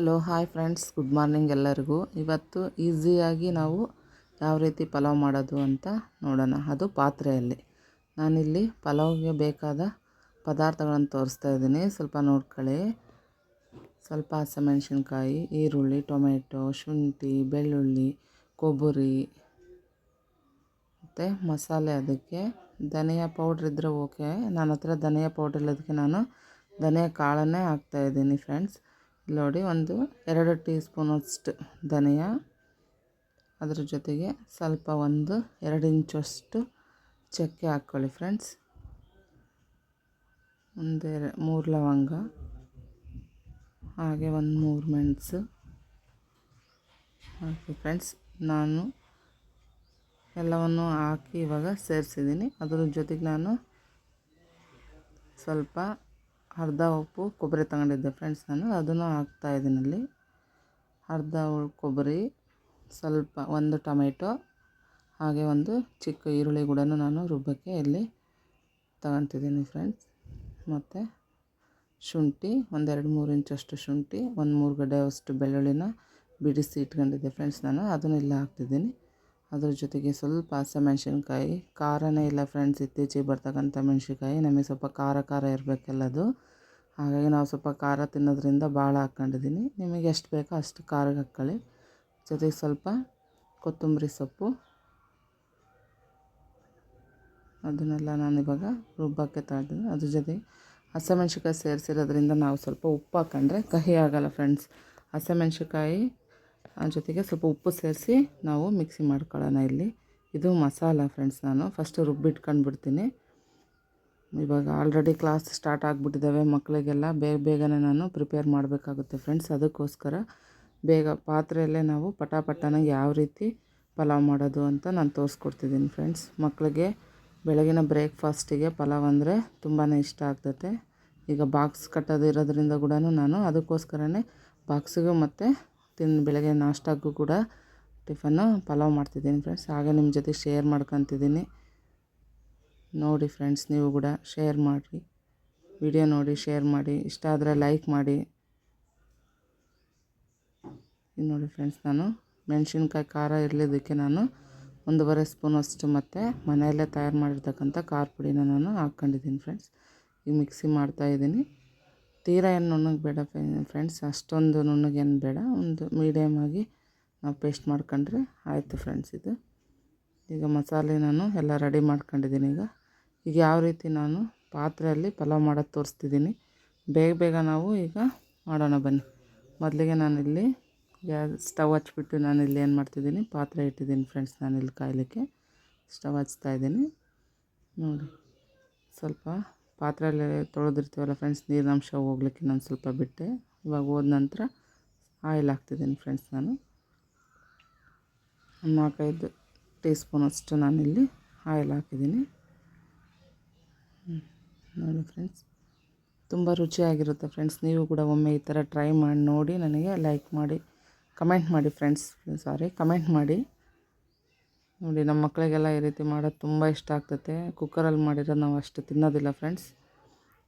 Hello, hi friends. Good morning ಎಲ್ಲರಿಗೂ. ಇವತ್ತು ಈಸಿಯಾಗಿ ನಾವು ಯಾವ ರೀತಿ ಪಲಾವ್ ಮಾಡೋದು ಅಂತ ನೋಡೋಣ. ಅದು ಪಾತ್ರೆಯಲ್ಲಿ. ನಾನಿಲ್ಲಿ ಪಲಾವ್ಗೆ ಬೇಕಾದ ಪದಾರ್ಥಗಳನ್ನು ತೋರಿಸ್ತಾ ಇದ್ದೀನಿ. ಸ್ವಲ್ಪ ನೋಡ್ಕೊಳ್ಳಿ. ಸ್ವಲ್ಪ ಹಸಿಮೆಣ್ಸಿನ್ಕಾಯಿ, ಈರುಳ್ಳಿ, ಟೊಮೆಟೊ, ಶುಂಠಿ, ಬೆಳ್ಳುಳ್ಳಿ, ಕೊಬ್ಬರಿ ಮತ್ತು ಮಸಾಲೆ ಅದಕ್ಕೆ. ಧನಿಯಾ ಪೌಡ್ರ್ ಇದ್ದರೆ ಓಕೆ. ನನ್ನ ಹತ್ರ ಧನಿಯಾ ಪೌಡ್ರ್ ಇಲ್ಲದಕ್ಕೆ ನಾನು ಧನಿಯಾ ಕಾಳನ್ನೇ ಹಾಕ್ತಾಯಿದ್ದೀನಿ ಫ್ರೆಂಡ್ಸ್. ನೋಡಿ ಒಂದು ಎರಡು ಟೀ ಸ್ಪೂನಷ್ಟು ಧನಿಯಾ. ಅದ್ರ ಜೊತೆಗೆ ಸ್ವಲ್ಪ ಒಂದು ಎರಡು ಇಂಚಷ್ಟು ಚಕ್ಕೆ ಹಾಕ್ಕೊಳ್ಳಿ ಫ್ರೆಂಡ್ಸ್. ಒಂದು ಮೂರು ಲವಂಗ, ಹಾಗೆ ಒಂದು ಮೂರು ಮೆಣಸು. ಹಾಕಿ ಫ್ರೆಂಡ್ಸ್, ನಾನು ಎಲ್ಲವನ್ನು ಹಾಕಿ ಇವಾಗ ಸೇರಿಸಿದ್ದೀನಿ. ಅದ್ರ ಜೊತೆಗೆ ನಾನು ಸ್ವಲ್ಪ ಅರ್ಧ ಉಪ್ಪು ಕೊಬ್ಬರಿ ತಗೊಂಡಿದ್ದೆ ಫ್ರೆಂಡ್ಸ್ ನಾನು. ಅದನ್ನು ಹಾಕ್ತಾ ಇದ್ದೀನಲ್ಲಿ ಅರ್ಧ ಕೊಬ್ಬರಿ, ಸ್ವಲ್ಪ ಒಂದು ಟೊಮೆಟೊ, ಹಾಗೆ ಒಂದು ಚಿಕ್ಕ ಈರುಳ್ಳಿ ಕೂಡ ನಾನು ರುಬ್ಬಕ್ಕೆ ಇಲ್ಲಿ ತಗೊತಿದ್ದೀನಿ ಫ್ರೆಂಡ್ಸ್ ಮತ್ತು ಶುಂಠಿ, ಒಂದೆರಡು ಮೂರು ಇಂಚಷ್ಟು ಶುಂಠಿ, ಒಂದು ಮೂರು ಗಡ್ಡೆ ಅಷ್ಟು ಬೆಳ್ಳುಳ್ಳಿನ ಬಿಡಿಸಿ ಇಟ್ಕೊಂಡಿದ್ದೆ ಫ್ರೆಂಡ್ಸ್ ನಾನು. ಅದನ್ನು ಇಲ್ಲ ಹಾಕ್ತಿದ್ದೀನಿ. ಅದ್ರ ಜೊತೆಗೆ ಸ್ವಲ್ಪ ಹಸಿಮೆಣ್ಸಿನ್ಕಾಯಿ, ಖಾರನೇ ಇಲ್ಲ ಫ್ರೆಂಡ್ಸ್ ಇತ್ತೀಚೆಗೆ ಬರ್ತಕ್ಕಂಥ ಮೆಣ್ಸಿನ್ಕಾಯಿ. ನಮಗೆ ಸ್ವಲ್ಪ ಖಾರ ಖಾರ ಇರಬೇಕೆಲ್ಲದು ಹಾಗಾಗಿ ನಾವು ಸ್ವಲ್ಪ ಖಾರ ತಿನ್ನೋದ್ರಿಂದ ಭಾಳ ಹಾಕ್ಕೊಂಡಿದ್ದೀನಿ ನಿಮಗೆ ಎಷ್ಟು ಬೇಕೋ ಅಷ್ಟು ಖಾರಕ್ಕೆ ಹಾಕ್ಕೊಳ್ಳಿ. ಜೊತೆಗೆ ಸ್ವಲ್ಪ ಕೊತ್ತಂಬರಿ ಸೊಪ್ಪು. ಅದನ್ನೆಲ್ಲ ನಾನು ಇವಾಗ ರುಬ್ಬಕ್ಕೆ ತಗೊಂಡಿದ್ದೀನಿ ಅದ್ರ ಜೊತೆಗೆ ಹಸಿಮೆಣ್ಸಿನ್ಕಾಯಿ ಸೇರಿಸಿರೋದ್ರಿಂದ ನಾವು ಸ್ವಲ್ಪ ಉಪ್ಪು ಹಾಕ್ಕೊಂಡ್ರೆ ಕಹಿ ಆಗೋಲ್ಲ ಫ್ರೆಂಡ್ಸ್ ಹಸಿಮೆಣ್ಸಿನ್ಕಾಯಿ ಜೊತೆಗೆ ಸ್ವಲ್ಪ ಉಪ್ಪು ಸೇರಿಸಿ ನಾವು ಮಿಕ್ಸಿ ಮಾಡ್ಕೊಳ್ಳೋಣ ಇಲ್ಲಿ. ಇದು ಮಸಾಲ ಫ್ರೆಂಡ್ಸ್ ನಾನು. ಫಸ್ಟು ರುಬ್ಬಿಟ್ಕೊಂಡು ಬಿಡ್ತೀನಿ ಇವಾಗ ಆಲ್ರೆಡಿ ಕ್ಲಾಸ್ ಸ್ಟಾರ್ಟ್ ಆಗಿಬಿಟ್ಟಿದ್ದಾವೆ ಮಕ್ಕಳಿಗೆಲ್ಲ ಬೇಗ ಬೇಗನೆ ನಾನು ಪ್ರಿಪೇರ್ ಮಾಡಬೇಕಾಗುತ್ತೆ ಫ್ರೆಂಡ್ಸ್ ಅದಕ್ಕೋಸ್ಕರ ಬೇಗ ಪಾತ್ರೆಯಲ್ಲೇ ನಾವು ಪಟಾಪಟನ ಯಾವ ರೀತಿ ಪಲಾವ್ ಮಾಡೋದು ಅಂತ ನಾನು ತೋರಿಸ್ಕೊಡ್ತಿದ್ದೀನಿ ಫ್ರೆಂಡ್ಸ್ ಮಕ್ಕಳಿಗೆ ಬೆಳಗಿನ ಬ್ರೇಕ್ಫಾಸ್ಟಿಗೆ ಪಲಾವ್ ಅಂದರೆ ತುಂಬಾ ಇಷ್ಟ ಆಗ್ತೈತೆ. ಈಗ ಬಾಕ್ಸ್ ಕಟ್ಟೋದು ಇರೋದ್ರಿಂದ ಕೂಡ ನಾನು ಅದಕ್ಕೋಸ್ಕರನೇ ಬಾಕ್ಸಿಗೂ ಮತ್ತು ತಿಂದು ಬೆಳಗ್ಗೆ ನಾಷ್ಟಾಗೂ ಕೂಡ ಟಿಫನ್ನು ಪಲಾವ್ ಮಾಡ್ತಿದ್ದೀನಿ ಫ್ರೆಂಡ್ಸ್ ಹಾಗೆ ನಿಮ್ಮ ಜೊತೆ ಶೇರ್ ಮಾಡ್ಕೊತಿದ್ದೀನಿ. ನೋಡಿ ಫ್ರೆಂಡ್ಸ್ ನೀವು ಕೂಡ ಶೇರ್ ಮಾಡಿರಿ. ವಿಡಿಯೋ ನೋಡಿ ಶೇರ್ ಮಾಡಿ. ಇಷ್ಟ ಆದರೆ ಲೈಕ್ ಮಾಡಿ. ಇದು ನೋಡಿ ಫ್ರೆಂಡ್ಸ್ ನಾನು ಮೆಣಸಿನ್ಕಾಯಿ ಖಾರ ಇರಲಿದ್ದಕ್ಕೆ ನಾನು ಒಂದೂವರೆ ಸ್ಪೂನಷ್ಟು ಮತ್ತು ಮನೆಯಲ್ಲೇ ತಯಾರು ಮಾಡಿರ್ತಕ್ಕಂಥ ಖಾರ ಪುಡಿನ ನಾನು ಹಾಕ್ಕೊಂಡಿದ್ದೀನಿ ಫ್ರೆಂಡ್ಸ್ ಈಗ ಮಿಕ್ಸಿ ಮಾಡ್ತಾಯಿದ್ದೀನಿ ತೀರಾ ಏನು ನುಣ್ಣಗೆ ಬೇಡ ಫ್ರೆಂಡ್ಸ್ ಅಷ್ಟೊಂದು ನುಣ್ಣಗೇನು ಬೇಡ. ಒಂದು ಮೀಡಿಯಮಾಗಿ ನಾವು ಪೇಸ್ಟ್ ಮಾಡ್ಕೊಂಡ್ರೆ ಆಯಿತು ಫ್ರೆಂಡ್ಸ್ ಇದು. ಈಗ ಮಸಾಲೆ ನಾನು ಎಲ್ಲ ರೆಡಿ ಮಾಡ್ಕೊಂಡಿದ್ದೀನಿ ಈಗ. ಈಗ ಯಾವ ರೀತಿ ನಾನು ಪಾತ್ರೆಯಲ್ಲಿ ಪಲಾವ್ ಮಾಡೋದು ತೋರಿಸ್ತಿದ್ದೀನಿ. ಬೇಗ ಬೇಗ ನಾವು ಈಗ ಮಾಡೋಣ ಬನ್ನಿ. ಮೊದಲಿಗೆ ನಾನಿಲ್ಲಿ ಗ್ಯಾಸ್ ಸ್ಟವ್ ಹಚ್ಬಿಟ್ಟು ನಾನಿಲ್ಲಿ ಏನು ಮಾಡ್ತಿದ್ದೀನಿ, ಪಾತ್ರೆ ಇಟ್ಟಿದ್ದೀನಿ ಫ್ರೆಂಡ್ಸ್ ಇಲ್ಲಿ ಕಾಯಲಿಕ್ಕೆ. ಸ್ಟವ್ ಹಚ್ತಾ ಇದ್ದೀನಿ. ನೋಡಿ, ಸ್ವಲ್ಪ ಪಾತ್ರೆಯಲ್ಲಿ ತೊಳೆದಿರ್ತೀವಲ್ಲ ಫ್ರೆಂಡ್ಸ್ ನೀರಿನಂಶ ಹೋಗ್ಲಿಕ್ಕೆ ನಾನು ಸ್ವಲ್ಪ ಬಿಟ್ಟೆ. ಇವಾಗ ಹೋದ ನಂತರ ಆಯಿಲ್ ಹಾಕ್ತಿದ್ದೀನಿ ಫ್ರೆಂಡ್ಸ್ ನಾನು. ನಾಲ್ಕೈದು ಟೀ ಸ್ಪೂನಷ್ಟು ನಾನಿಲ್ಲಿ ಆಯಿಲ್ ಹಾಕಿದ್ದೀನಿ. ನೋಡಿ ಫ್ರೆಂಡ್ಸ್ ತುಂಬ ರುಚಿಯಾಗಿರುತ್ತೆ ಫ್ರೆಂಡ್ಸ್ ನೀವು ಕೂಡ ಒಮ್ಮೆ ಈ ಥರ ಟ್ರೈ ಮಾಡಿ, ನೋಡಿ, ನನಗೆ ಲೈಕ್ ಮಾಡಿ ಕಮೆಂಟ್ ಮಾಡಿ ಫ್ರೆಂಡ್ಸ್ ಸಾರಿ ಕಮೆಂಟ್ ಮಾಡಿ. ನೋಡಿ, ನಮ್ಮ ಮಕ್ಕಳಿಗೆಲ್ಲ ಈ ರೀತಿ ಮಾಡೋದು ತುಂಬ ಇಷ್ಟ ಆಗ್ತೈತೆ. ಕುಕ್ಕರಲ್ಲಿ ಮಾಡಿರೋದು ನಾವು ಅಷ್ಟು ತಿನ್ನೋದಿಲ್ಲ ಫ್ರೆಂಡ್ಸ್.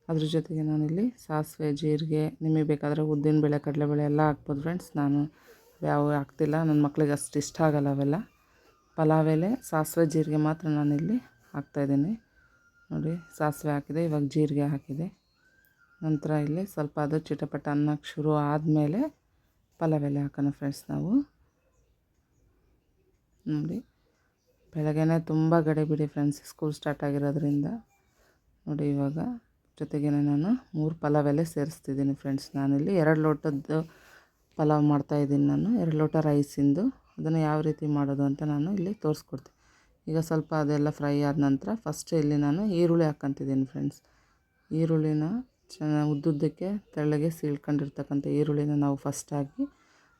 ಅದ್ರ ಜೊತೆಗೆ ನಾನಿಲ್ಲಿ ಸಾಸಿವೆ, ಜೀರಿಗೆ, ನಿಮಗೆ ಬೇಕಾದರೆ ಉದ್ದಿನಬೇಳೆ ಕಡಲೆಬೇಳೆ ಎಲ್ಲ ಹಾಕ್ಬೋದು ಫ್ರೆಂಡ್ಸ್. ನಾನು ಯಾವ ಹಾಕ್ತಿಲ್ಲ, ನನ್ನ ಮಕ್ಕಳಿಗೆ ಅಷ್ಟು ಇಷ್ಟ ಆಗಲ್ಲ ಅವೆಲ್ಲ. ಪಲಾವ್ ಎಲೆ, ಸಾಸಿವೆ, ಜೀರಿಗೆ ಮಾತ್ರ ನಾನಿಲ್ಲಿ ಹಾಕ್ತಾಯಿದ್ದೀನಿ ನೋಡಿ, ಸಾಸಿವೆ ಹಾಕಿದೆ, ಇವಾಗ ಜೀರಿಗೆ ಹಾಕಿದೆ. ನಂತರ ಇಲ್ಲಿ ಸ್ವಲ್ಪ ಅದು ಚಿಟಪಟ ಅನ್ನಕ್ಕೆ ಶುರು ಆದಮೇಲೆ ಪಲಾವ್ ಎಲೆ ಹಾಕೋಣ ಫ್ರೆಂಡ್ಸ್ ನಾವು. ನೋಡಿ ಬೆಳಗ್ಗೆನೇ ತುಂಬ ಗಡಿ ಬಿಡಿ ಫ್ರೆಂಡ್ಸ್ ಸ್ಕೂಲ್ ಸ್ಟಾರ್ಟ್ ಆಗಿರೋದ್ರಿಂದ ನೋಡಿ ಇವಾಗ ಜೊತೆಗೆ ನಾನು ಮೂರು ಪಲಾವ್ ಎಲೆ ಸೇರಿಸ್ತಿದ್ದೀನಿ ಫ್ರೆಂಡ್ಸ್ ನಾನಿಲ್ಲಿ ಎರಡು ಲೋಟದ್ದು ಪಲಾವ್ ಮಾಡ್ತಾಯಿದ್ದೀನಿ ನಾನು, ಎರಡು ಲೋಟ ರೈಸಿಂದು ಅದನ್ನು ಯಾವ ರೀತಿ ಮಾಡೋದು ಅಂತ ನಾನು ಇಲ್ಲಿ ತೋರಿಸ್ಕೊಡ್ತೀನಿ. ಈಗ ಸ್ವಲ್ಪ ಅದೆಲ್ಲ ಫ್ರೈ ಆದ ನಂತರ ಫಸ್ಟ್ ಇಲ್ಲಿ ನಾನು ಈರುಳ್ಳಿ ಹಾಕ್ಕೊತಿದ್ದೀನಿ ಫ್ರೆಂಡ್ಸ್ ಈರುಳ್ಳಿನ ಚೆನ್ನಾಗಿ ಉದ್ದುದ್ದಕ್ಕೆ ತೆಳ್ಳಗೆ ಸೀಳ್ಕೊಂಡಿರ್ತಕ್ಕಂಥ ಈರುಳ್ಳಿನ ನಾವು ಫಸ್ಟ್ ಹಾಕಿ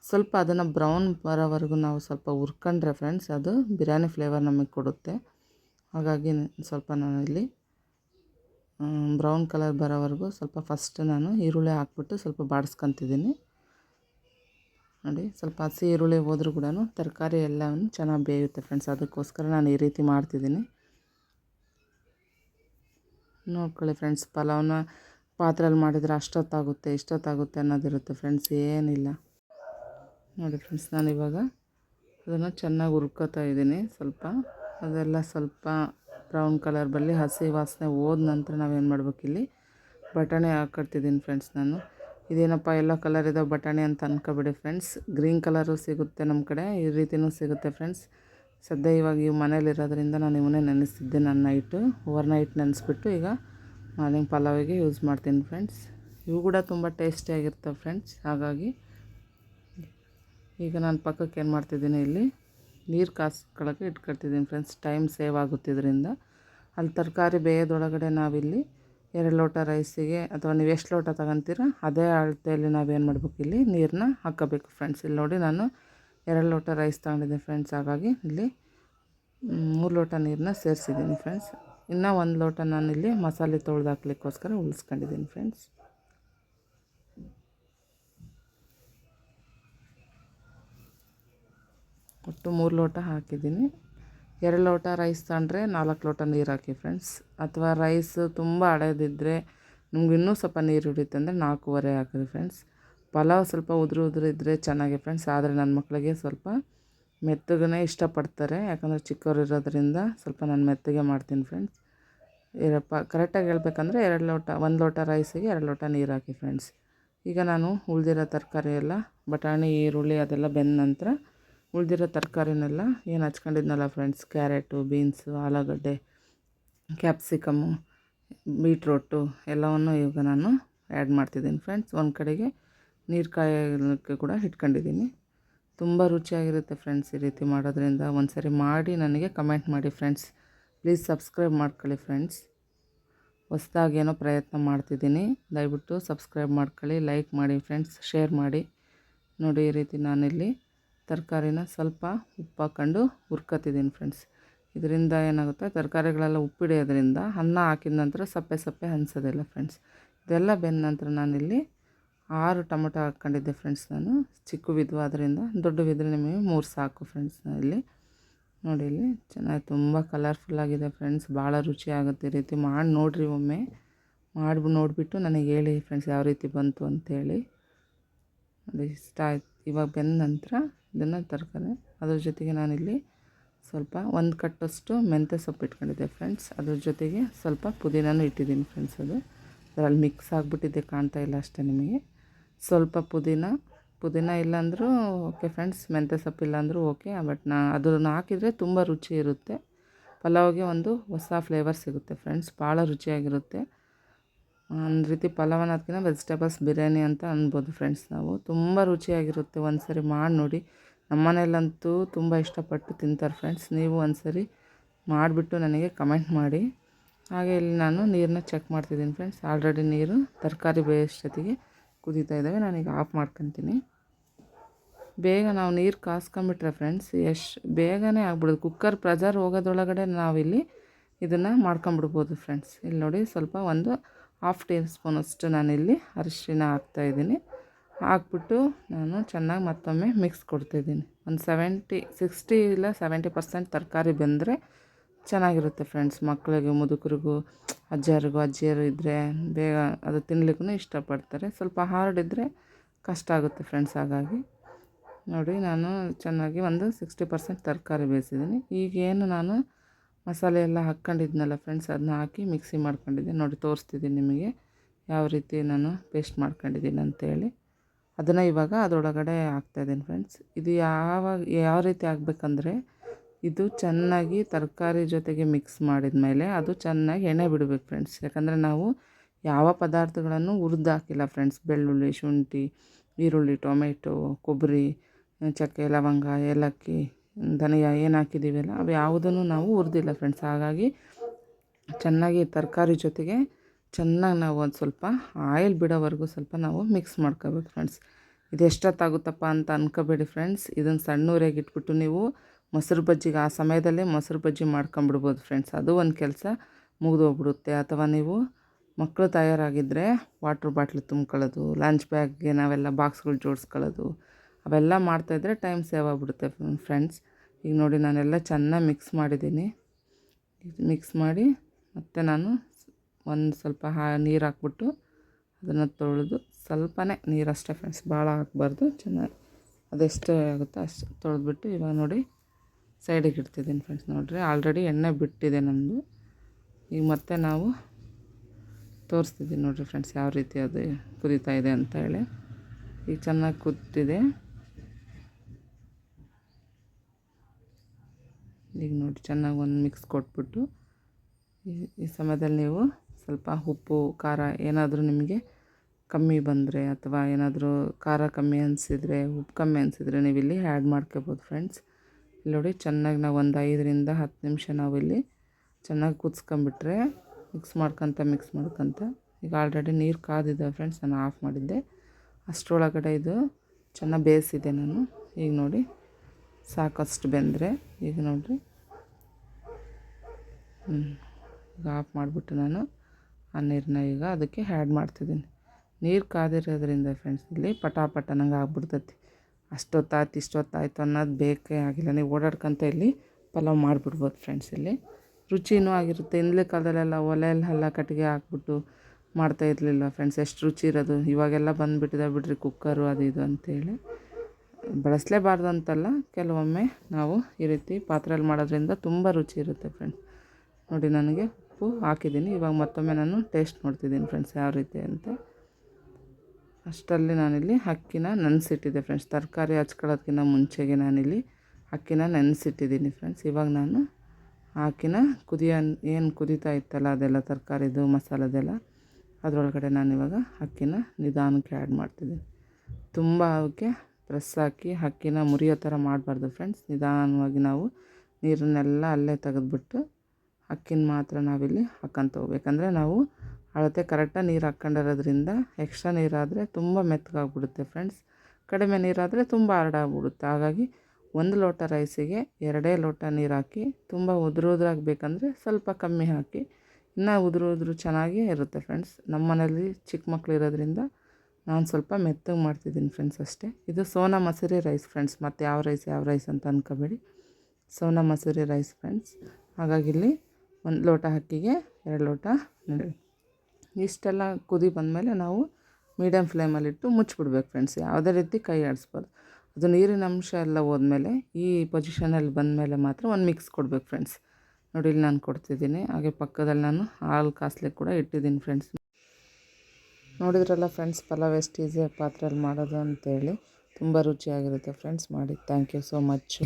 ಸ್ವಲ್ಪ ಅದನ್ನು ಬ್ರೌನ್ ಬರೋವರೆಗೂ ನಾವು ಸ್ವಲ್ಪ ಹುರ್ಕೊಂಡ್ರೆ ಫ್ರೆಂಡ್ಸ್ ಅದು ಬಿರಿಯಾನಿ ಫ್ಲೇವರ್ ನಮಗೆ ಕೊಡುತ್ತೆ. ಹಾಗಾಗಿ ಸ್ವಲ್ಪ ನಾನು ಇಲ್ಲಿ ಬ್ರೌನ್ ಕಲರ್ ಬರೋವರೆಗೂ ಸ್ವಲ್ಪ ಫಸ್ಟ್ ನಾನು ಈರುಳ್ಳಿ ಹಾಕ್ಬಿಟ್ಟು ಸ್ವಲ್ಪ ಬಾಡಿಸ್ಕೊತಿದ್ದೀನಿ. ನೋಡಿ, ಸ್ವಲ್ಪ ಹಸಿ ಈರುಳ್ಳಿ ಹೋದ್ರೂ ಕೂಡ ತರಕಾರಿ ಎಲ್ಲವನ್ನು ಚೆನ್ನಾಗಿ ಬೇಯುತ್ತೆ ಫ್ರೆಂಡ್ಸ್ ಅದಕ್ಕೋಸ್ಕರ ನಾನು ಈ ರೀತಿ ಮಾಡ್ತಿದ್ದೀನಿ. ನೋಡ್ಕೊಳ್ಳಿ ಫ್ರೆಂಡ್ಸ್ ಪಲಾವ್ನ ಪಾತ್ರೆಯಲ್ಲಿ ಮಾಡಿದರೆ ಅಷ್ಟೊತ್ತಾಗುತ್ತೆ, ಇಷ್ಟೊತ್ತಾಗುತ್ತೆ ಅನ್ನೋದಿರುತ್ತೆ ಫ್ರೆಂಡ್ಸ್ ಏನಿಲ್ಲ. ನೋಡಿ ಫ್ರೆಂಡ್ಸ್ ನಾನಿವಾಗ ಅದನ್ನು ಚೆನ್ನಾಗಿ ಹುರ್ಕೋತಾ ಇದ್ದೀನಿ. ಸ್ವಲ್ಪ ಅದೆಲ್ಲ ಸ್ವಲ್ಪ ಬ್ರೌನ್ ಕಲರ್ ಬರಲಿ ಹಸಿ ವಾಸನೆ ಹೋದ ನಂತರ ನಾವೇನು ಮಾಡ್ಬೇಕಿಲ್ಲಿ ಬಟಾಣಿ ಹಾಕ್ಕೊಡ್ತಿದ್ದೀನಿ ಫ್ರೆಂಡ್ಸ್ ನಾನು. ಇದೇನಪ್ಪ, ಎಲ್ಲ ಕಲರ್ ಇದಾವೆ ಬಟಾಣಿ ಅಂತ ಅನ್ಕೋಬೇಡಿ ಫ್ರೆಂಡ್ಸ್ ಗ್ರೀನ್ ಕಲರು ಸಿಗುತ್ತೆ ನಮ್ಮ ಕಡೆ, ಈ ರೀತಿಯೂ ಸಿಗುತ್ತೆ ಫ್ರೆಂಡ್ಸ್ ಸದ್ಯ ಇವಾಗ ಇವು ಮನೇಲಿರೋದ್ರಿಂದ ನಾನು ಇವನ್ನೇ ನೆನೆಸ್ತಿದ್ದೆ ನನ್ನ ನೈಟು ಓವರ್ ನೈಟ್ ನೆನೆಸ್ಬಿಟ್ಟು ಈಗ ಮಾರ್ನಿಂಗ್ ಪಲಾವಿಗೆ ಯೂಸ್ ಮಾಡ್ತೀನಿ ಫ್ರೆಂಡ್ಸ್ ಇವು ಕೂಡ ತುಂಬ ಟೇಸ್ಟಿಯಾಗಿರ್ತವೆ ಫ್ರೆಂಡ್ಸ್ ಹಾಗಾಗಿ ಈಗ ನಾನು ಪಕ್ಕಕ್ಕೆ ಏನು ಮಾಡ್ತಿದ್ದೀನಿ ಇಲ್ಲಿ? ನೀರು ಕಾಸ್ಕೊಳ್ಳೋಕೆ ಇಟ್ಕೊಳ್ತಿದ್ದೀನಿ ಫ್ರೆಂಡ್ಸ್ ಟೈಮ್ ಸೇವ್ ಆಗುತ್ತಿದ್ದರಿಂದ ಅಲ್ಲಿ ತರಕಾರಿ ಬೇಯೋದೊಳಗಡೆ ನಾವಿಲ್ಲಿ ಎರಡು ಲೋಟ ರೈಸಿಗೆ ಅಥವಾ ನೀವು ಎಷ್ಟು ಲೋಟ ತಗೊಂತೀರ ಅದೇ ಅಳತೆಯಲ್ಲಿ ನಾವೇನು ಮಾಡಬೇಕು? ಇಲ್ಲಿ ನೀರನ್ನ ಹಾಕಬೇಕು ಫ್ರೆಂಡ್ಸ್ ಇಲ್ಲಿ ನೋಡಿ ನಾನು ಎರಡು ಲೋಟ ರೈಸ್ ತಗೊಂಡಿದ್ದೀನಿ ಫ್ರೆಂಡ್ಸ್ ಹಾಗಾಗಿ ಇಲ್ಲಿ ಮೂರು ಲೋಟ ನೀರನ್ನ ಸೇರಿಸಿದ್ದೀನಿ ಫ್ರೆಂಡ್ಸ್ ಇನ್ನೂ ಒಂದು ಲೋಟ ನಾನು ಇಲ್ಲಿ ಮಸಾಲೆ ತೊಳೆದು ಹಾಕ್ಲಿಕ್ಕೋಸ್ಕರ ಉಳಿಸ್ಕೊಂಡಿದ್ದೀನಿ ಫ್ರೆಂಡ್ಸ್ ಒಟ್ಟು ಮೂರು ಲೋಟ ಹಾಕಿದ್ದೀನಿ. ಎರಡು ಲೋಟ ರೈಸ್ ತಗೊಂಡ್ರೆ ನಾಲ್ಕು ಲೋಟ ನೀರು ಹಾಕಿ ಫ್ರೆಂಡ್ಸ್ ಅಥವಾ ರೈಸ್ ತುಂಬ ಹಳೇದಿದ್ದರೆ ನಿಮ್ಗೆ ಇನ್ನೂ ಸ್ವಲ್ಪ ನೀರು ಹಿಡಿಯುತ್ತೆ ಅಂದರೆ ನಾಲ್ಕೂವರೆ ಹಾಕಿರಿ ಫ್ರೆಂಡ್ಸ್ ಪಲಾವ್ ಸ್ವಲ್ಪ ಉದುರು ಉದುರು ಇದ್ದರೆ ಚೆನ್ನಾಗಿ ಫ್ರೆಂಡ್ಸ್ ಆದರೆ ನನ್ನ ಮಕ್ಕಳಿಗೆ ಸ್ವಲ್ಪ ಮೆತ್ತಗೇ ಇಷ್ಟಪಡ್ತಾರೆ. ಯಾಕಂದರೆ ಚಿಕ್ಕವ್ರು ಇರೋದ್ರಿಂದ ಸ್ವಲ್ಪ ನಾನು ಮೆತ್ತಗೆ ಮಾಡ್ತೀನಿ ಫ್ರೆಂಡ್ಸ್ ಇರಪ್ಪ ಕರೆಕ್ಟಾಗಿ ಹೇಳ್ಬೇಕಂದ್ರೆ ಎರಡು ಲೋಟ, ಒಂದು ಲೋಟ ರೈಸಿಗೆ ಎರಡು ಲೋಟ ನೀರು ಹಾಕಿ ಫ್ರೆಂಡ್ಸ್ ಈಗ ನಾನು ಉಳಿದಿರೋ ತರಕಾರಿ ಎಲ್ಲ, ಬಟಾಣಿ, ಈರುಳ್ಳಿ ಅದೆಲ್ಲ ಬೆಂದ ನಂತರ ಉಳಿದಿರೋ ತರಕಾರಿನೆಲ್ಲ ಏನು ಹಚ್ಕೊಂಡಿದ್ನಲ್ಲ ಫ್ರೆಂಡ್ಸ್ ಕ್ಯಾರೆಟು ಬೀನ್ಸು ಆಲೂಗಡ್ಡೆ ಕ್ಯಾಪ್ಸಿಕಮ್ಮು ಬೀಟ್ರೋಟು ಎಲ್ಲವನ್ನು ಈಗ ನಾನು ಆ್ಯಡ್ ಮಾಡ್ತಿದ್ದೀನಿ ಫ್ರೆಂಡ್ಸ್ ಒಂದು ಕಡೆಗೆ ನೀರು ಕಾಯೋಕ್ಕೆ ಕೂಡ ಇಟ್ಕೊಂಡಿದ್ದೀನಿ. ತುಂಬ ರುಚಿಯಾಗಿರುತ್ತೆ ಫ್ರೆಂಡ್ಸ್ ಈ ರೀತಿ ಮಾಡೋದ್ರಿಂದ. ಒಂದು ಸರಿ ಮಾಡಿ ನನಗೆ ಕಮೆಂಟ್ ಮಾಡಿ ಫ್ರೆಂಡ್ಸ್ ಪ್ಲೀಸ್ ಸಬ್ಸ್ಕ್ರೈಬ್ ಮಾಡ್ಕೊಳ್ಳಿ ಫ್ರೆಂಡ್ಸ್ ಹೊಸ್ದಾಗಿ ಏನೋ ಪ್ರಯತ್ನ ಮಾಡ್ತಿದ್ದೀನಿ. ದಯವಿಟ್ಟು ಸಬ್ಸ್ಕ್ರೈಬ್ ಮಾಡ್ಕೊಳ್ಳಿ ಲೈಕ್ ಮಾಡಿ ಫ್ರೆಂಡ್ಸ್ ಶೇರ್ ಮಾಡಿ. ನೋಡಿ ಈ ರೀತಿ ನಾನಿಲ್ಲಿ ತರಕಾರಿನ ಸ್ವಲ್ಪ ಉಪ್ಪು ಹಾಕ್ಕೊಂಡು ಹುರ್ಕೊತಿದ್ದೀನಿ ಫ್ರೆಂಡ್ಸ್ ಇದರಿಂದ ಏನಾಗುತ್ತೆ? ತರಕಾರಿಗಳೆಲ್ಲ ಉಪ್ಪಿಡಿಯೋದ್ರಿಂದ ಅನ್ನ ಹಾಕಿದ ನಂತರ ಸಪ್ಪೆ ಸಪ್ಪೆ ಅನ್ಸೋದಿಲ್ಲ ಫ್ರೆಂಡ್ಸ್ ಇದೆಲ್ಲ ಬೆಂದ ನಂತರ ನಾನಿಲ್ಲಿ ಆರು ಟೊಮೊಟೊ ಹಾಕ್ಕೊಂಡಿದ್ದೆ ಫ್ರೆಂಡ್ಸ್ ನಾನು. ಚಿಕ್ಕವಿದ್ವು ಅದರಿಂದ ದೊಡ್ಡವಿದ್ರೆ ನಿಮಗೆ ಮೂರು ಸಾಕು ಫ್ರೆಂಡ್ಸ್ ಇಲ್ಲಿ. ನೋಡಿ ಇಲ್ಲಿ ಚೆನ್ನಾಗಿ ತುಂಬ ಕಲರ್ಫುಲ್ಲಾಗಿದೆ ಫ್ರೆಂಡ್ಸ್ ಭಾಳ ರುಚಿ ಆಗುತ್ತೆ ಈ ರೀತಿ ಮಾಡಿ ನೋಡಿರಿ ಒಮ್ಮೆ. ಮಾಡಿ ನೋಡಿಬಿಟ್ಟು ನನಗೆ ಹೇಳಿ ಫ್ರೆಂಡ್ಸ್ ಯಾವ ರೀತಿ ಬಂತು ಅಂತೇಳಿ ನೋಡಿ ಇಷ್ಟ ಆಯ್ತು. ಇವಾಗ ಬೆಂದ ನಂತರ ಇದನ್ನು ತರಕಾರಿ ಅದ್ರ ಜೊತೆಗೆ ನಾನಿಲ್ಲಿ ಸ್ವಲ್ಪ ಒಂದು ಕಟ್ಟಷ್ಟು ಮೆಂತ್ಯ ಸೊಪ್ಪು ಇಟ್ಕೊಂಡಿದ್ದೆ ಫ್ರೆಂಡ್ಸ್ ಅದ್ರ ಜೊತೆಗೆ ಸ್ವಲ್ಪ ಪುದೀನೂ ಇಟ್ಟಿದ್ದೀನಿ ಫ್ರೆಂಡ್ಸ್ ಅದು. ಅದರಲ್ಲಿ ಮಿಕ್ಸ್ ಆಗಿಬಿಟ್ಟಿದ್ದೆ ಕಾಣ್ತಾ ಇಲ್ಲ ಅಷ್ಟೇ ನಿಮಗೆ. ಸ್ವಲ್ಪ ಪುದೀನ. ಪುದೀನ ಇಲ್ಲಾಂದರೂ ಓಕೆ ಫ್ರೆಂಡ್ಸ್ ಮೆಂತ್ಯ ಸೊಪ್ಪು ಇಲ್ಲಾಂದರೂ ಓಕೆ ಬಟ್ ನಾ ಅದನ್ನು ಹಾಕಿದರೆ ತುಂಬ ರುಚಿ ಇರುತ್ತೆ. ಪಲಾವ್ಗೆ ಒಂದು ಹೊಸ ಫ್ಲೇವರ್ ಸಿಗುತ್ತೆ ಫ್ರೆಂಡ್ಸ್ ಭಾಳ ರುಚಿಯಾಗಿರುತ್ತೆ. ಒಂದು ರೀತಿ ಪಲಾವ್ ಅನ್ನೋದಕ್ಕಿಂತ ವೆಜಿಟೇಬಲ್ಸ್ ಬಿರಿಯಾನಿ ಅಂತ ಅನ್ಬೋದು ಫ್ರೆಂಡ್ಸ್ ನಾವು. ತುಂಬ ರುಚಿಯಾಗಿರುತ್ತೆ ಒಂದು ಸರಿ ಮಾಡಿ ನೋಡಿ. ನಮ್ಮನೇಲಂತೂ ತುಂಬ ಇಷ್ಟಪಟ್ಟು ತಿಂತಾರೆ ಫ್ರೆಂಡ್ಸ್ ನೀವು ಒಂದು ಸರಿ ಮಾಡಿಬಿಟ್ಟು ನನಗೆ ಕಮೆಂಟ್ ಮಾಡಿ. ಹಾಗೆ ಇಲ್ಲಿ ನಾನು ನೀರನ್ನ ಚೆಕ್ ಮಾಡ್ತಿದ್ದೀನಿ ಫ್ರೆಂಡ್ಸ್ ಆಲ್ರೆಡಿ ನೀರು ತರಕಾರಿ ಬೇಯೋಷ್ಟೊತ್ತಿಗೆ ಕುದೀತಾ ಇದ್ದಾವೆ. ನಾನೀಗ ಆಫ್ ಮಾಡ್ಕೊತೀನಿ. ಬೇಗ ನಾವು ನೀರು ಕಾಸ್ಕೊಂಬಿಟ್ರೆ ಫ್ರೆಂಡ್ಸ್ ಎಷ್ಟು ಬೇಗನೆ ಆಗ್ಬಿಡೋದು. ಕುಕ್ಕರ್ ಪ್ರೆಜರ್ ಹೋಗೋದ್ರೊಳಗಡೆ ನಾವಿಲ್ಲಿ ಇದನ್ನು ಮಾಡ್ಕೊಂಬಿಡ್ಬೋದು ಫ್ರೆಂಡ್ಸ್ ಇಲ್ಲಿ ನೋಡಿ ಸ್ವಲ್ಪ ಒಂದು ಹಾಫ್ ಟೀ ಸ್ಪೂನಷ್ಟು ನಾನಿಲ್ಲಿ ಅರಿಶಿನ ಹಾಕ್ತಾಯಿದ್ದೀನಿ ಹಾಕ್ಬಿಟ್ಟು ನಾನು ಚೆನ್ನಾಗಿ ಮತ್ತೊಮ್ಮೆ ಮಿಕ್ಸ್ ಕೊಡ್ತಾಯಿದ್ದೀನಿ ಒಂದು ಸೆವೆಂಟಿ ಸಿಕ್ಸ್ಟಿ ಇಲ್ಲ ಸೆವೆಂಟಿ ಪರ್ಸೆಂಟ್ ತರಕಾರಿ ಬೆಂದರೆ ಚೆನ್ನಾಗಿರುತ್ತೆ ಫ್ರೆಂಡ್ಸ್ ಮಕ್ಕಳಿಗೆ ಮುದುಕರಿಗೂ, ಅಜ್ಜರಿಗೂ, ಅಜ್ಜಿಯರು ಇದ್ದರೆ ಬೇಗ ಅದು ತಿನ್ನಲಿಕ್ಕೂ ಇಷ್ಟಪಡ್ತಾರೆ. ಸ್ವಲ್ಪ ಹಾರ್ಡ್ ಇದ್ದರೆ ಕಷ್ಟ ಆಗುತ್ತೆ ಫ್ರೆಂಡ್ಸ್ ಹಾಗಾಗಿ. ನೋಡಿ, ನಾನು ಚೆನ್ನಾಗಿ ಒಂದು ಸಿಕ್ಸ್ಟಿ ಪರ್ಸೆಂಟ್ ತರಕಾರಿ ಬೇಯಿಸಿದ್ದೀನಿ. ಈಗೇನು ನಾನು ಮಸಾಲೆ ಎಲ್ಲ ಹಾಕ್ಕೊಂಡಿದ್ನಲ್ಲ ಫ್ರೆಂಡ್ಸ್ ಅದನ್ನ ಹಾಕಿ ಮಿಕ್ಸಿ ಮಾಡ್ಕೊಂಡಿದ್ದೆ. ನೋಡಿ ತೋರಿಸ್ತಿದ್ದೀನಿ ನಿಮಗೆ ಯಾವ ರೀತಿ ನಾನು ಪೇಸ್ಟ್ ಮಾಡ್ಕೊಂಡಿದ್ದೀನಿ ಅಂತೇಳಿ. ಅದನ್ನು ಇವಾಗ ಅದರೊಳಗಡೆ ಹಾಕ್ತಾಯಿದ್ದೀನಿ ಫ್ರೆಂಡ್ಸ್ ಇದು ಯಾವಾಗ ಯಾವ ರೀತಿ ಆಗಬೇಕಂದ್ರೆ ಇದು ಚೆನ್ನಾಗಿ ತರಕಾರಿ ಜೊತೆಗೆ ಮಿಕ್ಸ್ ಮಾಡಿದ ಮೇಲೆ ಅದು ಚೆನ್ನಾಗಿ ಎಣ್ಣೆ ಬಿಡಬೇಕು ಫ್ರೆಂಡ್ಸ್ ಯಾಕಂದರೆ ನಾವು ಯಾವ ಪದಾರ್ಥಗಳನ್ನು ಹುರಿದು ಹಾಕಿಲ್ಲ ಫ್ರೆಂಡ್ಸ್ ಬೆಳ್ಳುಳ್ಳಿ, ಶುಂಠಿ, ಈರುಳ್ಳಿ, ಟೊಮೆಟೊ, ಕೊಬ್ಬರಿ, ಚಕ್ಕೆ, ಲವಂಗ, ಏಲಕ್ಕಿ ಧನಿಯಾ ಏನು ಹಾಕಿದ್ದೀವಲ್ಲ ಅವು ಯಾವುದನ್ನು ನಾವು ಹುರಿದಿಲ್ಲ ಫ್ರೆಂಡ್ಸ್ ಹಾಗಾಗಿ ಚೆನ್ನಾಗಿ ತರಕಾರಿ ಜೊತೆಗೆ ಚೆನ್ನಾಗಿ ನಾವು ಒಂದು ಸ್ವಲ್ಪ ಆಯಿಲ್ ಬಿಡೋವರೆಗೂ ಸ್ವಲ್ಪ ನಾವು ಮಿಕ್ಸ್ ಮಾಡ್ಕೋಬೇಕು ಫ್ರೆಂಡ್ಸ್ ಇದು ಎಷ್ಟೊತ್ತಾಗುತ್ತಪ್ಪ ಅಂತ ಅನ್ಕೋಬೇಡಿ ಫ್ರೆಂಡ್ಸ್ ಇದನ್ನು ಸಣ್ಣ ಇಟ್ಬಿಟ್ಟು ನೀವು ಮೊಸರು ಬಜ್ಜಿಗೆ ಆ ಸಮಯದಲ್ಲೇ ಮೊಸರು ಬಜ್ಜಿ ಮಾಡ್ಕೊಂಬಿಡ್ಬೋದು ಫ್ರೆಂಡ್ಸ್ ಅದು ಒಂದು ಕೆಲಸ ಮುಗಿದೋಗ್ಬಿಡುತ್ತೆ. ಅಥವಾ ನೀವು ಮಕ್ಕಳು ತಯಾರಾಗಿದ್ದರೆ ವಾಟ್ರ್ ಬಾಟ್ಲು ತುಂಬ್ಕೊಳ್ಳೋದು ಲಂಚ್ ಬ್ಯಾಗ್ಗೆ ನಾವೆಲ್ಲ ಬಾಕ್ಸ್ಗಳು ಜೋಡಿಸ್ಕೊಳ್ಳೋದು ಅವೆಲ್ಲ ಮಾಡ್ತಾಯಿದ್ರೆ ಟೈಮ್ ಸೇವ್ ಆಗಿಬಿಡುತ್ತೆ ಫ್ರೆಂಡ್ಸ್ ಈಗ ನೋಡಿ, ನಾನೆಲ್ಲ ಚೆನ್ನಾಗಿ ಮಿಕ್ಸ್ ಮಾಡಿದ್ದೀನಿ. ಮಿಕ್ಸ್ ಮಾಡಿ ಮತ್ತು ನಾನು ಒಂದು ಸ್ವಲ್ಪ ಹಾ, ನೀರು ಹಾಕ್ಬಿಟ್ಟು ಅದನ್ನು ತೊಳೆದು ಸ್ವಲ್ಪನೇ ನೀರಷ್ಟೇ ಫ್ರೆಂಡ್ಸ್ ಭಾಳ ಹಾಕ್ಬಾರ್ದು. ಚೆನ್ನಾಗಿ ಅದೆಷ್ಟು ಆಗುತ್ತೋ ಅಷ್ಟು ತೊಳೆದ್ಬಿಟ್ಟು ಇವಾಗ ನೋಡಿ ಸೈಡಿಗೆ ಇಡ್ತಿದ್ದೀನಿ ಫ್ರೆಂಡ್ಸ್ ನೋಡಿರಿ. ಆಲ್ರೆಡಿ ಎಣ್ಣೆ ಬಿಟ್ಟಿದೆ ನಮ್ಮದು ಈಗ ಮತ್ತೆ ನಾವು ತೋರಿಸ್ತಿದ್ದೀನಿ ನೋಡಿರಿ ಫ್ರೆಂಡ್ಸ್ ಯಾವ ರೀತಿ ಅದು ಕುದೀತಾ ಇದೆ ಅಂತ ಹೇಳಿ. ಈಗ ಚೆನ್ನಾಗಿ ಕುದ್ತಿದೆ ಈಗ ನೋಡಿ, ಚೆನ್ನಾಗಿ ಒಂದು ಮಿಕ್ಸ್ ಕೊಟ್ಬಿಟ್ಟು ಈ ಸಮಯದಲ್ಲಿ ನೀವು ಸ್ವಲ್ಪ ಉಪ್ಪು, ಖಾರ ಏನಾದರೂ ನಿಮಗೆ ಕಮ್ಮಿ ಬಂದರೆ ಅಥವಾ ಏನಾದರೂ ಖಾರ ಕಮ್ಮಿ ಅನಿಸಿದರೆ, ಉಪ್ಪು ಕಮ್ಮಿ ಅನಿಸಿದರೆ ನೀವು ಇಲ್ಲಿ ಆ್ಯಡ್ ಮಾಡ್ಕೋಬೋದು ಫ್ರೆಂಡ್ಸ್ ಇಲ್ಲಿ ನೋಡಿ, ಚೆನ್ನಾಗಿ ನಾವು ಒಂದು ಐದರಿಂದ ಹತ್ತು ನಿಮಿಷ ನಾವಿಲ್ಲಿ ಚೆನ್ನಾಗಿ ಕುದಿಸ್ಕೊಂಬಿಟ್ರೆ ಮಿಕ್ಸ್ ಮಾಡ್ಕೊತ ಮಿಕ್ಸ್ ಮಾಡ್ಕೊತ. ಈಗ ಆಲ್ರೆಡಿ ನೀರು ಕಾದಿದೆ ಫ್ರೆಂಡ್ಸ್ ನಾನು ಆಫ್ ಮಾಡಿದ್ದೆ. ಅಷ್ಟರೊಳಗಡೆ ಇದು ಚೆನ್ನಾಗಿ ಬೇಯಿಸಿದೆ ನಾನು. ಈಗ ನೋಡಿ ಸಾಕಷ್ಟು ಬೆಂದರೆ ಈಗ ನೋಡಿರಿ. ಹ್ಞೂ ಈಗ ಆಫ್ ಮಾಡಿಬಿಟ್ಟು ನಾನು ಆ ನೀರನ್ನ ಈಗ ಅದಕ್ಕೆ ಆ್ಯಡ್ ಮಾಡ್ತಿದ್ದೀನಿ. ನೀರು ಕಾದಿರೋದ್ರಿಂದ ಫ್ರೆಂಡ್ಸ್ ಇಲ್ಲಿ ಪಟಾಪಟ ನಂಗೆ ಆಗ್ಬಿಡ್ತೈತಿ. ಅಷ್ಟೊತ್ತಾಯ್ತು, ಇಷ್ಟೊತ್ತಾಯ್ತು ಅನ್ನೋದು ಬೇಕೇ ಆಗಿಲ್ಲ. ನೀವು ಓಡಾಡ್ಕೊಂತ ಇಲ್ಲಿ ಪಲಾವ್ ಮಾಡಿಬಿಡ್ಬೋದು ಫ್ರೆಂಡ್ಸ್ ಇಲ್ಲಿ. ರುಚಿನೂ ಆಗಿರುತ್ತೆ. ಹಿಂದ್ಲ ಕಾಲದಲ್ಲೆಲ್ಲ ಒಲೆಯಲ್ಲೆಲ್ಲ ಕಟ್ಟಿಗೆ ಹಾಕ್ಬಿಟ್ಟು ಮಾಡ್ತಾ ಇರಲಿಲ್ಲ ಫ್ರೆಂಡ್ಸ್ ಎಷ್ಟು ರುಚಿ ಇರೋದು? ಇವಾಗೆಲ್ಲ ಬಂದುಬಿಟ್ಟಿದೆ ಬಿಡ್ರಿ ಕುಕ್ಕರು ಅದು ಇದು ಅಂತೇಳಿ. ಬಳಸಲೇಬಾರ್ದು ಅಂತಲ್ಲ ಕೆಲವೊಮ್ಮೆ ನಾವು ಈ ರೀತಿ ಪಾತ್ರೆಯಲ್ಲಿ ಮಾಡೋದ್ರಿಂದ ತುಂಬ ರುಚಿ ಇರುತ್ತೆ ಫ್ರೆಂಡ್ಸ್ ನೋಡಿ ನನಗೆ ಉಪ್ಪು ಹಾಕಿದ್ದೀನಿ, ಇವಾಗ ಮತ್ತೊಮ್ಮೆ ನಾನು ಟೇಸ್ಟ್ ನೋಡ್ತಿದ್ದೀನಿ ಫ್ರೆಂಡ್ಸ್ ಯಾವ ರೀತಿ ಅಂತ. ಅಷ್ಟರಲ್ಲಿ ನಾನಿಲ್ಲಿ ಅಕ್ಕಿನ ನೆನೆಸಿಟ್ಟಿದ್ದೆ ಫ್ರೆಂಡ್ಸ್ ತರಕಾರಿ ಹಚ್ಕೊಳ್ಳೋದಕ್ಕಿಂತ ಮುಂಚೆಗೆ ನಾನಿಲ್ಲಿ ಅಕ್ಕಿನ ನೆನೆಸಿಟ್ಟಿದ್ದೀನಿ ಫ್ರೆಂಡ್ಸ್ ಇವಾಗ ನಾನು ಹಾಕಿನ ಕುದಿಯ ಏನು ಕುದೀತಾ ಇತ್ತಲ್ಲ, ಅದೆಲ್ಲ ತರಕಾರಿದು, ಮಸಾಲದೆಲ್ಲ, ಅದರೊಳಗಡೆ ನಾನಿವಾಗ ಅಕ್ಕಿನ ನಿಧಾನಕ್ಕೆ ಆ್ಯಡ್ ಮಾಡ್ತಿದ್ದೀನಿ. ತುಂಬ ಅವಕ್ಕೆ ಪ್ರೆಸ್ ಹಾಕಿ ಅಕ್ಕಿನ ಮುರಿಯೋ ಥರ ಮಾಡಬಾರ್ದು ಫ್ರೆಂಡ್ಸ್ ನಿಧಾನವಾಗಿ ನಾವು ನೀರನ್ನೆಲ್ಲ ಅಲ್ಲೇ ತೆಗೆದ್ಬಿಟ್ಟು ಅಕ್ಕಿನ ಮಾತ್ರ ನಾವಿಲ್ಲಿ ಹಾಕ್ಕೊಂತ ಹೋಗ್ಬೇಕಂದ್ರೆ ನಾವು ಅಳತೆ ಕರೆಕ್ಟಾಗಿ ನೀರು ಹಾಕ್ಕೊಂಡಿರೋದ್ರಿಂದ ಎಕ್ಸ್ಟ್ರಾ ನೀರಾದರೆ ತುಂಬ ಮೆತ್ತಗಾಗ್ಬಿಡುತ್ತೆ ಫ್ರೆಂಡ್ಸ್ ಕಡಿಮೆ ನೀರಾದರೆ ತುಂಬ ಹರಡಾಗ್ಬಿಡುತ್ತೆ. ಹಾಗಾಗಿ ಒಂದು ಲೋಟ ರೈಸಿಗೆ ಎರಡೇ ಲೋಟ ನೀರು ಹಾಕಿ ತುಂಬ ಉದುರು ಸ್ವಲ್ಪ ಕಮ್ಮಿ ಹಾಕಿ ಇನ್ನೂ ಉದುರು ಉದುರು ಚೆನ್ನಾಗೇ ಇರುತ್ತೆ ಫ್ರೆಂಡ್ಸ್ ನಮ್ಮ ಮನೇಲಿ ಚಿಕ್ಕ ಮಕ್ಕಳಿರೋದ್ರಿಂದ ನಾನು ಸ್ವಲ್ಪ ಮೆತ್ತಗೆ ಮಾಡ್ತಿದ್ದೀನಿ ಫ್ರೆಂಡ್ಸ್ ಅಷ್ಟೇ. ಇದು ಸೋನಾ ಮಸೂರಿ ರೈಸ್ ಫ್ರೆಂಡ್ಸ್ ಮತ್ತು ಯಾವ ರೈಸ್ ಯಾವ ರೈಸ್ ಅಂತ ಅಂದ್ಕೋಬೇಡಿ ಸೋನಾ ಮಸೂರಿ ರೈಸ್ ಫ್ರೆಂಡ್ಸ್ ಹಾಗಾಗಿ ಇಲ್ಲಿ ಒಂದು ಲೋಟ ಅಕ್ಕಿಗೆ ಎರಡು ಲೋಟ ನೀರು ಇಷ್ಟೆಲ್ಲ ಕುದಿ ಬಂದಮೇಲೆ ನಾವು ಮೀಡಿಯಮ್ ಫ್ಲೇಮಲ್ಲಿಟ್ಟು ಮುಚ್ಚಿಬಿಡ್ಬೇಕು ಫ್ರೆಂಡ್ಸ್ ಯಾವುದೇ ರೀತಿ ಕೈ ಆಡಿಸ್ಬಾರ್ದು. ಅದು ನೀರಿನ ಅಂಶ ಎಲ್ಲ ಹೋದ್ಮೇಲೆ ಈ ಪೊಸಿಷನಲ್ಲಿ ಬಂದಮೇಲೆ ಮಾತ್ರ ಒಂದು ಮಿಕ್ಸ್ ಕೊಡ್ಬೇಕು ಫ್ರೆಂಡ್ಸ್ ನೋಡಿ, ಇಲ್ಲಿ ನಾನು ಕೊಡ್ತಿದ್ದೀನಿ. ಹಾಗೆ ಪಕ್ಕದಲ್ಲಿ ನಾನು ಹಾಲು ಕಾಸ್ಲಿಕ್ಕೆ ಕೂಡ ಇಟ್ಟಿದ್ದೀನಿ ಫ್ರೆಂಡ್ಸ್ ನೋಡಿದ್ರಲ್ಲ ಫ್ರೆಂಡ್ಸ್ ಪಲಾವ್ ಎಷ್ಟು ಈಸಿಯಾಗಿ ಪಾತ್ರೆಯಲ್ಲಿ ಮಾಡೋದು ಅಂತೇಳಿ. ತುಂಬ ರುಚಿಯಾಗಿರುತ್ತೆ ಫ್ರೆಂಡ್ಸ್ ಮಾಡಿ. Thank you so much